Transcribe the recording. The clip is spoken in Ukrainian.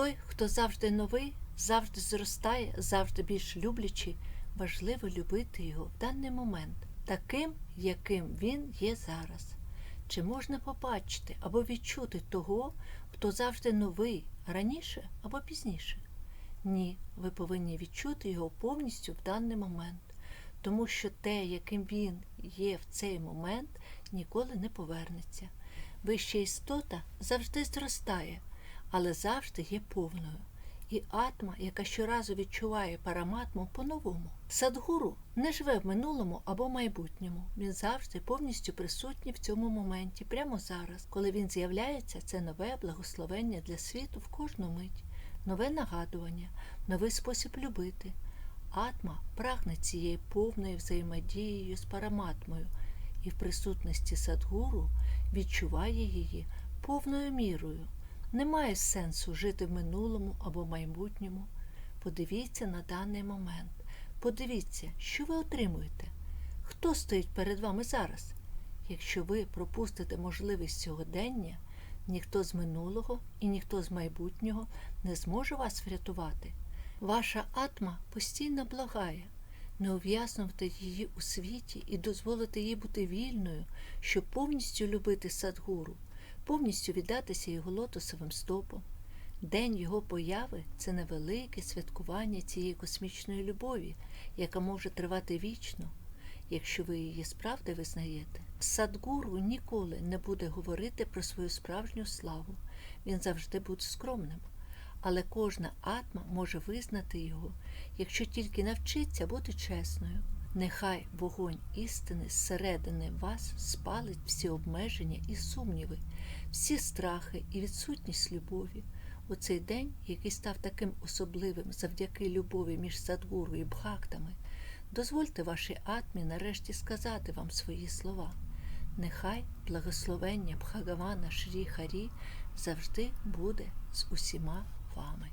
Той, хто завжди новий, завжди зростає, завжди більш люблячий, важливо любити його в даний момент, таким, яким він є зараз. Чи можна побачити або відчути того, хто завжди новий, раніше або пізніше? Ні, ви повинні відчути його повністю в даний момент, тому що те, яким він є в цей момент, ніколи не повернеться. Вища істота завжди зростає, але завжди є повною. І атма, яка щоразу відчуває параматму по-новому. Садгуру не живе в минулому або майбутньому. Він завжди повністю присутній в цьому моменті, прямо зараз. Коли він з'являється, це нове благословення для світу в кожну мить, нове нагадування, новий спосіб любити. Атма прагне цією повною взаємодією з параматмою і в присутності садгуру відчуває її повною мірою. Немає сенсу жити в минулому або майбутньому. Подивіться на даний момент. Подивіться, що ви отримуєте. Хто стоїть перед вами зараз? Якщо ви пропустите можливість сьогодення, ніхто з минулого і ніхто з майбутнього не зможе вас врятувати. Ваша атма постійно благає, не ув'язнувати її у світі і дозволити їй бути вільною, щоб повністю любити садгуру, повністю віддатися його лотосовим стопом. День його появи це невелике святкування цієї космічної любові, яка може тривати вічно, якщо ви її справді визнаєте. Садгуру ніколи не буде говорити про свою справжню славу, він завжди буде скромним. Але кожна атма може визнати його, якщо тільки навчиться бути чесною. Нехай вогонь істини зсередини вас спалить всі обмеження і сумніви, всі страхи і відсутність любові. У цей день, який став таким особливим завдяки любові між Садгуру і Бхактами, дозвольте вашій атмі нарешті сказати вам свої слова. Нехай благословення Бхагавана Шрі Харі завжди буде з усіма вами.